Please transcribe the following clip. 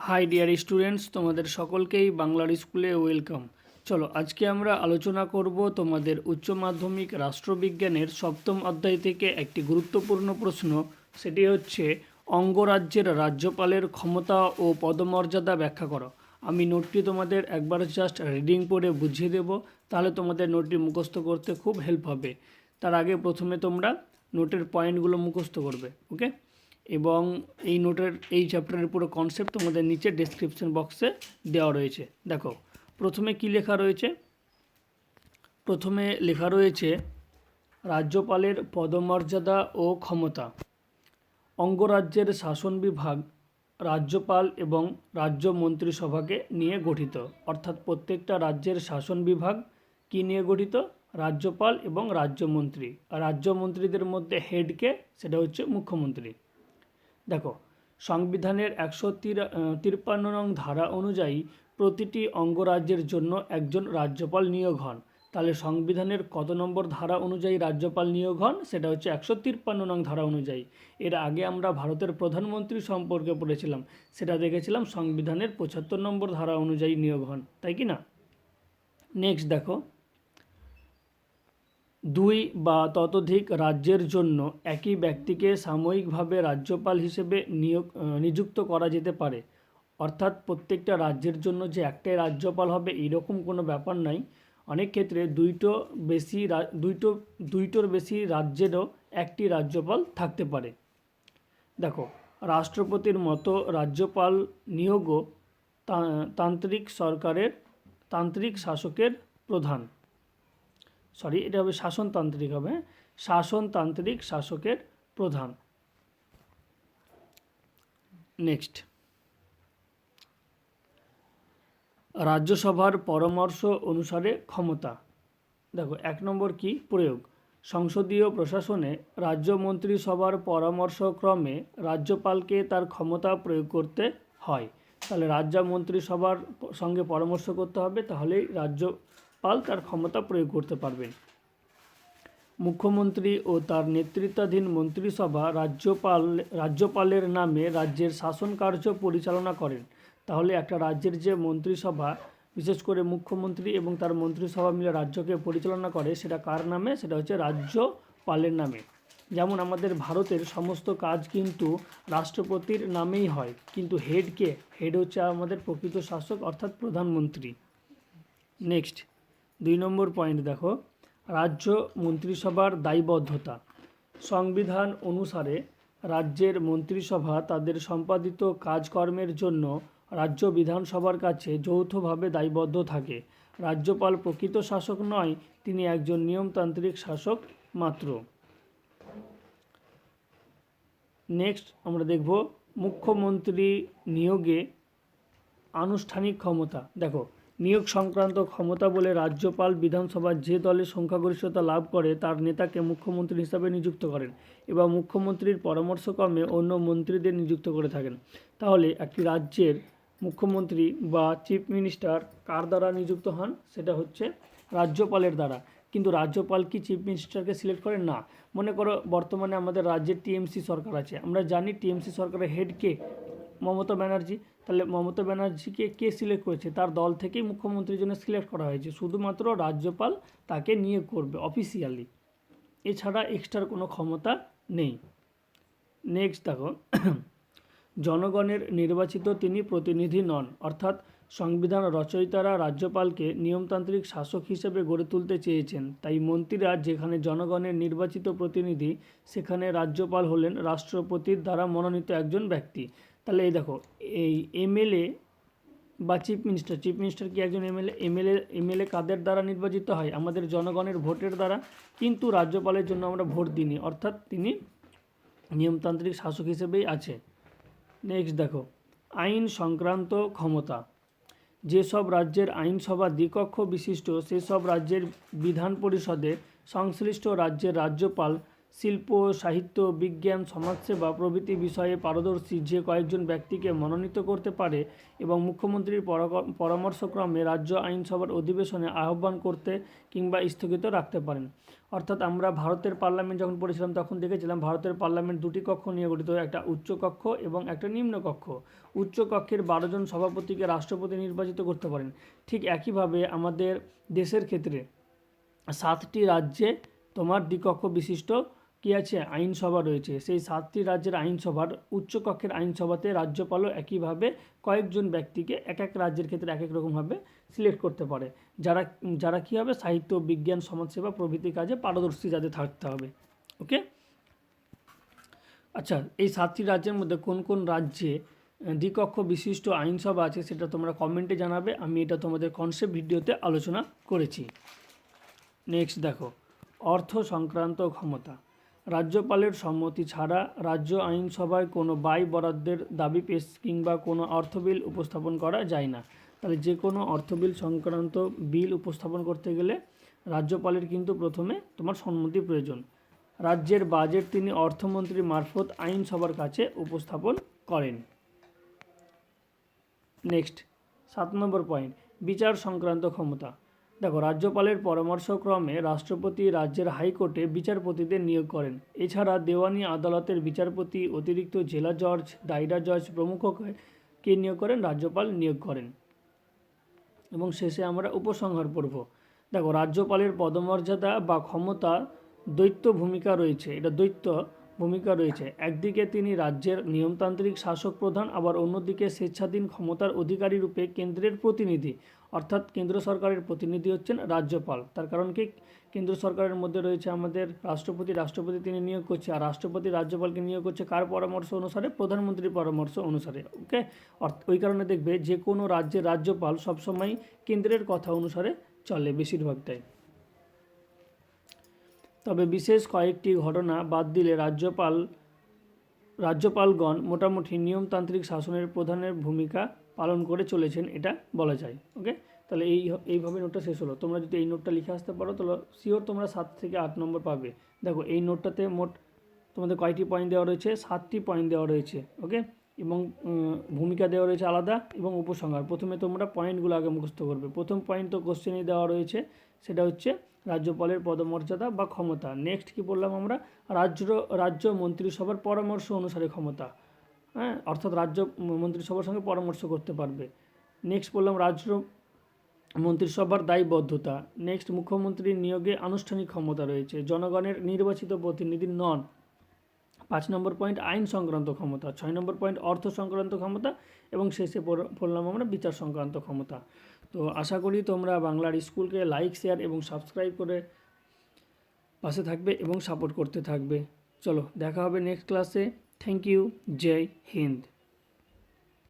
High dear students তোমাদের সকলকেই বাংলার স্কুলে ওয়েলকাম চলো, আজকে আমরা আলোচনা করব তোমাদের উচ্চ মাধ্যমিক রাষ্ট্রবিজ্ঞানের সপ্তম অধ্যায় থেকে একটি গুরুত্বপূর্ণ প্রশ্ন। সেটি হচ্ছে, অঙ্গরাজ্যের রাজ্যপালের ক্ষমতা ও পদমর্যাদা ব্যাখ্যা করো। আমি নোটটি তোমাদের একবার জাস্ট রিডিং পড়ে বুঝিয়ে দেব, তাহলে তোমাদের নোটটি মুখস্থ করতে খুব হেল্প হবে। তার আগে প্রথমে তোমরা নোটের পয়েন্টগুলো মুখস্থ করবে ওকে এবং এই নোটের, এই চ্যাপ্টারের পুরো কনসেপ্ট তোমাদের নিচে ডেসক্রিপশন বক্সে দেওয়া রয়েছে। দেখো, প্রথমে কি লেখা রয়েছে? প্রথমে লেখা রয়েছে, রাজ্যপালের পদমর্যাদা ও ক্ষমতা, অঙ্গরাজ্যের শাসন বিভাগ, রাজ্যপাল এবং রাজ্য মন্ত্রিসভাকে নিয়ে গঠিত। অর্থাৎ প্রত্যেকটা রাজ্যের শাসন বিভাগ কী নিয়ে গঠিত? রাজ্যপাল এবং রাজ্যমন্ত্রী। রাজ্যমন্ত্রীদের মধ্যে হেডকে সেটা হচ্ছে মুখ্যমন্ত্রী। দেখো, সংবিধানের একশো তিরপান্ন নং ধারা অনুযায়ী প্রতিটি অঙ্গরাজ্যের জন্য একজন রাজ্যপাল নিয়োগ হন। তাহলে সংবিধানের কত নম্বর ধারা অনুযায়ী রাজ্যপাল নিয়োগ হন? সেটা হচ্ছে একশো তিরপান্ন নং ধারা অনুযায়ী। এর আগে আমরা ভারতের প্রধানমন্ত্রী সম্পর্কে পড়েছিলাম, সেটা দেখেছিলাম সংবিধানের পঁচাত্তর নম্বর ধারা অনুযায়ী নিয়োগ হন, তাই কি না? নেক্সট দেখো। দুই বা ততোধিক রাজ্যের জন্য একই ব্যক্তিকে সাময়িকভাবে রাজ্যপাল হিসেবে নিয়োগ নিযুক্ত করা যেতে পারে। অর্থাৎ প্রত্যেকটা রাজ্যের জন্য যে একটাই রাজ্যপাল হবে এরকম কোনো ব্যাপার নাই। অনেক ক্ষেত্রে দুইটো বেশি দুইটো, দুইটোর বেশি রাজ্যেরও একটি রাজ্যপাল থাকতে পারে। দেখো, রাষ্ট্রপতির মতো রাজ্যপাল নিয়োগও তান্ত্রিক সরকারের, তান্ত্রিক শাসকের প্রধান। সরি এটা হবে শাসনতান্ত্রিক হবে? শাসনতান্ত্রিক শাসকের প্রধান। নেক্সট রাজ্যসভার পরামর্শ অনুসারে ক্ষমতা। দেখো, এক নম্বর কি? প্রয়োগ। সংসদীয় প্রশাসনে রাজ্য মন্ত্রিসভার পরামর্শক্রমে রাজ্যপালকে তার ক্ষমতা প্রয়োগ করতে হয়। তাহলে রাজ্য মন্ত্রিসভার সঙ্গে পরামর্শ করতে হবে, তাহলেই রাজ্যপাল তার ক্ষমতা প্রয়োগ করতে পারবেন। মুখ্যমন্ত্রী ও তার নেতৃত্বাধীন মন্ত্রিসভা রাজ্যপাল, রাজ্যপালের নামে রাজ্যের শাসন কার্য পরিচালনা করেন। তাহলে একটা রাজ্যের যে মন্ত্রিসভা, বিশেষ করে মুখ্যমন্ত্রী এবং তার মন্ত্রিসভা মিলে রাজ্যকে পরিচালনা করে, সেটা কার নামে? সেটা হচ্ছে রাজ্যপালের নামে। যেমন আমাদের ভারতের সমস্ত কাজ কিন্তু রাষ্ট্রপতির নামেই হয়। কিন্তু হেডকে হেড হচ্ছে আমাদের প্রকৃত শাসক, অর্থাৎ প্রধানমন্ত্রী। নেক্সট। দুই নম্বর পয়েন্ট দেখো। রাজ্য মন্ত্রিসভার দায়বদ্ধতা। সংবিধান অনুসারে রাজ্যের মন্ত্রিসভা তাদের সম্পাদিত কাজকর্মের জন্য রাজ্য বিধানসভার কাছে যৌথভাবে দায়বদ্ধ থাকে। রাজ্যপাল প্রকৃত শাসক নয়, তিনি একজন নিয়মতান্ত্রিক শাসক মাত্র। নেক্সট আমরা দেখব মুখ্যমন্ত্রী নিয়োগে আনুষ্ঠানিক ক্ষমতা। দেখো নিয়োগ সংক্রান্ত ক্ষমতা বলে রাজ্যপাল বিধানসভার যে দলের সংখ্যাগরিষ্ঠতা লাভ করে, তার নেতাকে মুখ্যমন্ত্রী হিসাবে নিযুক্ত করেন এবং মুখ্যমন্ত্রীর পরামর্শক্রমে অন্য মন্ত্রীদের নিযুক্ত করে থাকেন। তাহলে একটি রাজ্যের মুখ্যমন্ত্রী বা চিফ মিনিস্টার কার দ্বারা নিযুক্ত হন? সেটা হচ্ছে রাজ্যপালের দ্বারা। কিন্তু রাজ্যপাল কি চিফ মিনিস্টারকে সিলেক্ট করেন? না। মনে করো বর্তমানে আমাদের রাজ্যের টিএমসি সরকার আছে। আমরা জানি টিএমসি সরকারের হেড কে মমতা ব্যানার্জি। তাহলে মমতা ব্যানার্জিকে কে সিলেক্ট করেছে? তার দল থেকেই মুখ্যমন্ত্রীর জন্য সিলেক্ট করা হয়েছে। শুধুমাত্র রাজ্যপাল তাকে নিয়োগ করবে অফিসিয়ালি এছাড়া এক্সট্রার কোনো ক্ষমতা নেই। নেক্সট দেখো। জনগণের নির্বাচিত তিনি প্রতিনিধি নন। অর্থাৎ সংবিধান রচয়িতারা রাজ্যপালকে নিয়মতান্ত্রিক শাসক হিসেবে গড়ে তুলতে চেয়েছেন। তাই মন্ত্রীরা যেখানে জনগণের নির্বাচিত প্রতিনিধি, সেখানে রাজ্যপাল হলেন রাষ্ট্রপতির দ্বারা মনোনীত একজন ব্যক্তি। তাহলে এই দেখো, এই এমএলএ বা চিফ মিনিস্টার চিফ মিনিস্টার কি একজন এমএলএ এমএলএ এমএলএ কাদের দ্বারা নির্বাচিত হয়? আমাদের জনগণের ভোটের দ্বারা, কিন্তু রাজ্যপালের জন্য আমরা ভোট দিইনি। অর্থাৎ তিনি নিয়মতান্ত্রিক শাসক হিসেবেই আছে। নেক্সট দেখো, আইন সংক্রান্ত ক্ষমতা। যেসব রাজ্যের আইনসভা দ্বিকক্ষ বিশিষ্ট, সেসব রাজ্যের বিধান পরিষদে সংশ্লিষ্ট রাজ্যের রাজ্যপাল শিল্প, সাহিত্য, বিজ্ঞান, সমাজসেবা প্রভৃতি বিষয়ে পারদর্শী যে কয়েকজন ব্যক্তিকে মনোনীত করতে পারে এবং মুখ্যমন্ত্রীর পরামর্শক্রমে রাজ্য আইনসভার অধিবেশনে আহ্বান করতে কিংবা স্থগিত রাখতে পারেন। অর্থাৎ আমরা ভারতের পার্লামেন্ট যখন পড়েছিলাম তখন দেখেছিলাম ভারতের পার্লামেন্ট দুটি কক্ষ নিয়ে গঠিত, একটা উচ্চ কক্ষ এবং একটা নিম্ন কক্ষ। উচ্চ কক্ষের বারো জন সভাপতিকে রাষ্ট্রপতি নির্বাচিত করতে পারেন। ঠিক একইভাবে আমাদের দেশের ক্ষেত্রে সাতটি রাজ্যে তোমার দ্বিকক্ষ বিশিষ্ট কী আছে? আইনসভা রয়েছে। সেই সাতটি রাজ্যের আইনসভার উচ্চকক্ষের আইনসভাতে রাজ্যপালও একইভাবে কয়েকজন ব্যক্তিকে এক এক রাজ্যের ক্ষেত্রে এক এক রকমভাবে সিলেক্ট করতে পারে। যারা যারা কী হবে? সাহিত্য, বিজ্ঞান, সমাজসেবা প্রভৃতি কাজে পারদর্শী যাদের থাকতে হবে। ওকে? আচ্ছা এই সাতটি রাজ্যের মধ্যে কোন কোন রাজ্যে দ্বিকক্ষ বিশিষ্ট আইনসভা আছে সেটা তোমরা কমেন্টে জানাবে। আমি এটা তোমাদের কনসেপ্ট ভিডিওতে আলোচনা করেছি। নেক্সট দেখো, অর্থ সংক্রান্ত ক্ষমতা। রাজ্যপালের সম্মতি ছাড়া রাজ্য আইনসভায় কোনো ব্যয় বরাদ্দের দাবি পেশ কিংবা কোনো অর্থ বিল উপস্থাপন করা যায় না। তাহলে যে কোনো অর্থ বিল সংক্রান্ত বিল উপস্থাপন করতে গেলে রাজ্যপালের কিন্তু প্রথমে তোমার সম্মতি প্রয়োজন। রাজ্যের বাজেট তিনি অর্থমন্ত্রী মারফত আইনসভার কাছে উপস্থাপন করেন। নেক্সট, সাত নম্বর পয়েন্ট, বিচার সংক্রান্ত ক্ষমতা। দেখো, রাজ্যপালের পরামর্শক্রমে রাষ্ট্রপতি রাজ্যের হাইকোর্টে বিচারপতিদের নিয়োগ করেন। এছাড়া দেওয়ানি আদালতের বিচারপতি, অতিরিক্ত জেলা জজ, দায়রা জজ প্রমুখকে কে নিয়োগ করেন, রাজ্যপাল নিয়োগ করেন। এবং শেষে আমরা উপসংহার পড়ব। দেখো, রাজ্যপালের পদমর্যাদা বা ক্ষমতা দ্বৈত ভূমিকা রয়েছে। এটা দ্বৈত ভূমিকা রয়েছে। একদিকে তিনি রাজ্যের নিয়মতান্ত্রিক শাসক প্রধান, আবার অন্যদিকে স্বেচ্ছাধীন ক্ষমতার অধিকারী রূপে কেন্দ্রের প্রতিনিধি, অর্থাৎ কেন্দ্র সরকারের প্রতিনিধি হচ্ছেন রাজ্যপাল। তার কারণ কি? কেন্দ্র সরকারের মধ্যে রয়েছে আমাদের রাষ্ট্রপতি রাষ্ট্রপতি তিনি নিয়োগ করছে। আর রাষ্ট্রপতি রাজ্যপালকে নিয়োগ করছে কার পরামর্শ অনুসারে? প্রধানমন্ত্রীর পরামর্শ অনুসারে, ওকে? ওই কারণে দেখবে যে কোনো রাজ্যের রাজ্যপাল সবসময় কেন্দ্রের কথা অনুসারে চলে, বেশিরভাগটাই। তবে বিশেষ কয়েকটি ঘটনা বাদ দিলে রাজ্যপাল, রাজ্যপালগণ মোটামুটি নিয়মতান্ত্রিক শাসনের প্রধানের ভূমিকা পালন করে চলেছেন এটা বলা যায় ওকে তাহলে এই এইভাবে নোটটা শেষ হলো। তোমরা যদি এই নোটটা লিখে আসতে পারো, তাহলে শিওর তোমরা সাত থেকে আট নম্বর পাবে। দেখো, এই নোটটাতে মোট তোমাদের কয়টি পয়েন্ট দেওয়া রয়েছে? সাতটি পয়েন্ট দেওয়া রয়েছে ওকে এবং ভূমিকা দেওয়া রয়েছে আলাদা এবং উপসংহার। প্রথমে তোমরা পয়েন্টগুলো আগে মুখস্থ করবে। প্রথম পয়েন্ট তো কোশ্চেনই দেওয়া রয়েছে। সেটা হচ্ছে রাজ্যপালের পদমর্যাদা বা ক্ষমতা। নেক্সট কি বললাম আমরা? রাজ্য রাজ্য মন্ত্রিসভার পরামর্শ অনুসারে ক্ষমতা। হ্যাঁ? অর্থাৎ রাজ্য মন্ত্রিসভার সঙ্গে পরামর্শ করতে পারবে। নেক্সট বললাম রাজ্য মন্ত্রিসভার দায়বদ্ধতা। নেক্সট মুখ্যমন্ত্রীর নিয়োগে আনুষ্ঠানিক ক্ষমতা রয়েছে। জনগণের নির্বাচিত প্রতিনিধি নন। পাঁচ নম্বর পয়েন্ট আইন সংক্রান্ত ক্ষমতা, ছয় নম্বর পয়েন্ট অর্থ সংক্রান্ত ক্ষমতা এবং শেষে পড়- পড়লাম আমরা বিচার সংক্রান্ত ক্ষমতা। তো আশা করি তোমরা বাংলার স্কুলকে লাইক শেয়ার এবং সাবস্ক্রাইব করে পাশে থাকবে এবং সাপোর্ট করতে থাকবে। চলো, দেখা হবে নেক্সট ক্লাসে থ্যাংক ইউ জয় হিন্দ